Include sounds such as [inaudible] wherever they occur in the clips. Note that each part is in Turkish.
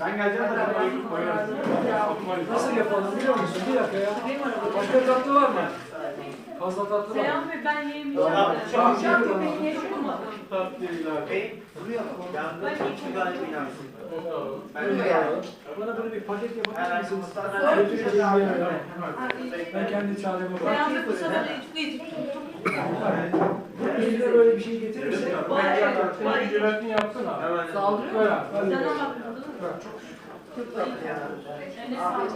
Ben geleceğim de Nasıl yapalım biliyor musun? Bir dakika ya. Başka tatlı var mı? Fazla tatlı var? Seyhan Bey ben yemeyeceğim. Tamam, Ben tamam. yapamadım. Bana böyle bir paket misiniz? Götüreceğim bir yere. Ben kendi çareme Seyhan bakayım. Bey bu sefer de hiç Eline böyle bir şey getirirse. Var. Jelatin yapsın abi. Saldırıyor Ver mu? abi. Sen ama Yani sağlık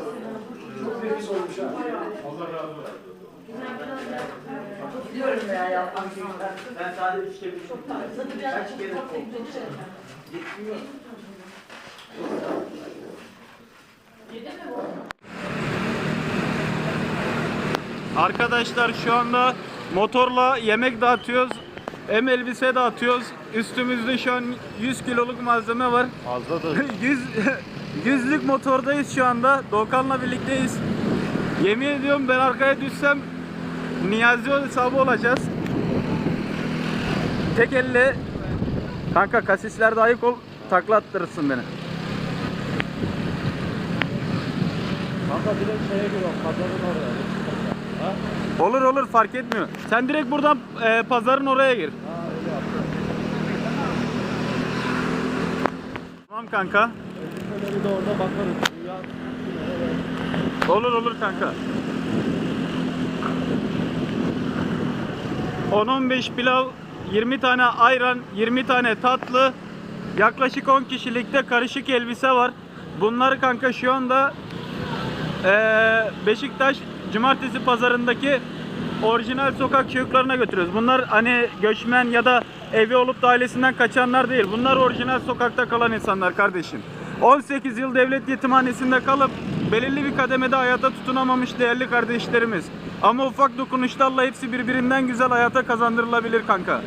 Çok nefis olmuş ha. Biliyorum veya yapmak Ben sadece üçte bir çok çok Yedi mi bu? Arkadaşlar şu anda motorla yemek dağıtıyoruz. Hem elbise dağıtıyoruz. Üstümüzde şu an 100 kiloluk malzeme var. Fazladır. [laughs] 100 yüzlük motordayız şu anda. Doğukan'la birlikteyiz. Yemin ediyorum ben arkaya düşsem Niyazi hesabı olacağız. Tek elle Kanka kasislerde ayık ol takla attırırsın beni. Kanka direkt şeye giriyor. Pazarın oraya. Ha? Olur olur fark etmiyor. Sen direkt buradan e, pazarın oraya gir. Ha. Tamam kanka. Bir de orada bakarız. Olur olur kanka. 10-15 pilav, 20 tane ayran, 20 tane tatlı, yaklaşık 10 kişilikte karışık elbise var. Bunları kanka şu anda eee, Beşiktaş Cumartesi pazarındaki orijinal sokak çocuklarına götürüyoruz. Bunlar hani göçmen ya da evi olup da ailesinden kaçanlar değil. Bunlar orijinal sokakta kalan insanlar kardeşim. 18 yıl devlet yetimhanesinde kalıp belirli bir kademede hayata tutunamamış değerli kardeşlerimiz. Ama ufak dokunuşlarla hepsi birbirinden güzel hayata kazandırılabilir kanka.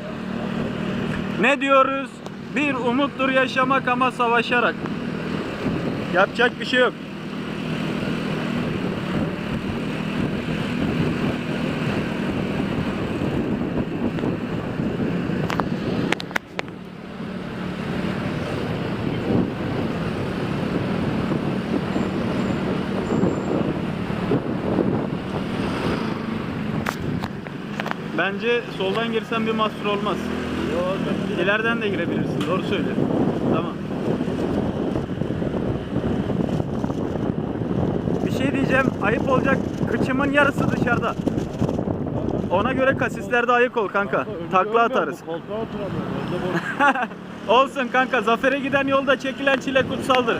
Ne diyoruz? Bir umuttur yaşamak ama savaşarak. Yapacak bir şey yok. Bence soldan girsen bir mahsur olmaz. İleriden de girebilirsin. Doğru söyle. Tamam. Bir şey diyeceğim. Ayıp olacak. Kıçımın yarısı dışarıda. Ona göre kasislerde ayık ol kanka. Takla atarız. [laughs] Olsun kanka. Zafere giden yolda çekilen çile kutsaldır.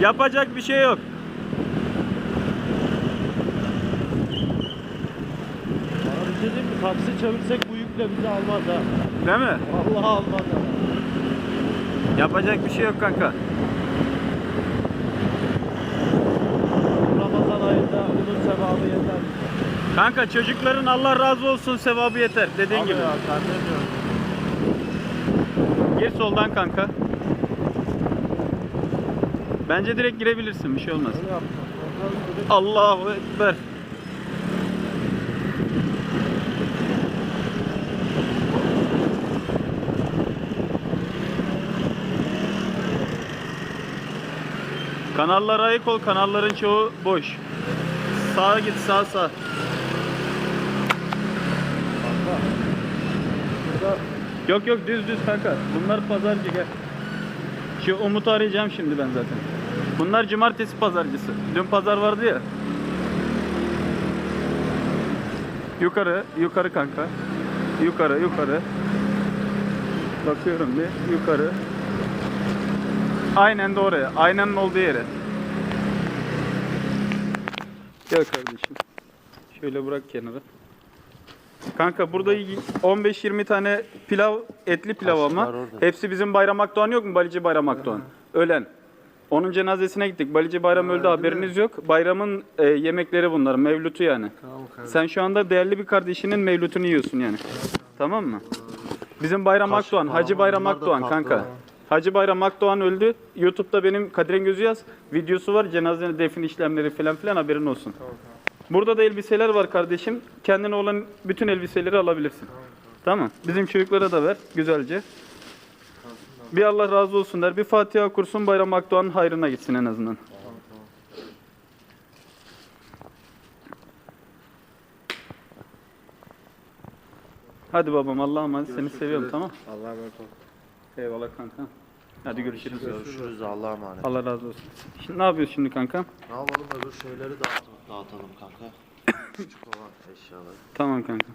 Yapacak bir şey yok. Bana bir şey diyeyim mi? Taksi çevirsek bu yükle bizi almaz ha. Değil mi? Vallahi almaz ha. Yapacak bir şey yok kanka. Ramazan ayında bunun sevabı yeter. Kanka çocukların Allah razı olsun sevabı yeter. Dediğin Abi gibi. ya? Gir soldan kanka. Bence direkt girebilirsin bir şey olmaz. Allahu Ekber. Kanallara ayık ol. Kanalların çoğu boş. Sağa git sağ sağ. Yok yok düz düz kanka. Bunlar pazarcı gel. Şu Umut'u arayacağım şimdi ben zaten. Bunlar cumartesi pazarcısı. Dün pazar vardı ya. Yukarı, yukarı kanka. Yukarı, yukarı. Bakıyorum bir, yukarı. Aynen de oraya. Aynen olduğu yere. Gel kardeşim. Şöyle bırak kenara. Kanka burada 15-20 tane pilav, etli pilav ama. Hepsi bizim Bayram Akdoğan yok mu? Balici Bayram Akdoğan. Ölen. Onun cenazesine gittik. Balici Bayram öldü haberiniz yok. Bayramın e, yemekleri bunlar. Mevlutu yani. Sen şu anda değerli bir kardeşinin mevlutunu yiyorsun yani. Tamam mı? Bizim Bayram Kaşık Akdoğan, Hacı. Bayram Akdoğan kanka. Hacı Bayram Akdoğan öldü. YouTube'da benim Kadir Gözü yaz. Videosu var. Cenaze defin işlemleri falan filan haberin olsun. Burada da elbiseler var kardeşim. Kendine olan bütün elbiseleri alabilirsin. Tamam. Bizim çocuklara da ver güzelce. Bir Allah razı olsun der. Bir Fatiha kursun Bayram Akdoğan'ın hayrına gitsin en azından. Hadi babam Allah'a emanet. Seni seviyorum tamam. Allah'a emanet ol. Eyvallah kanka. Hadi görüşürüz. Görüşürüz Allah'a emanet. Allah razı olsun. Şimdi ne yapıyoruz şimdi kanka? Ne yapalım öbür şeyleri dağıtalım, dağıtalım kanka. [coughs] Küçük olan eşyaları. Tamam kanka.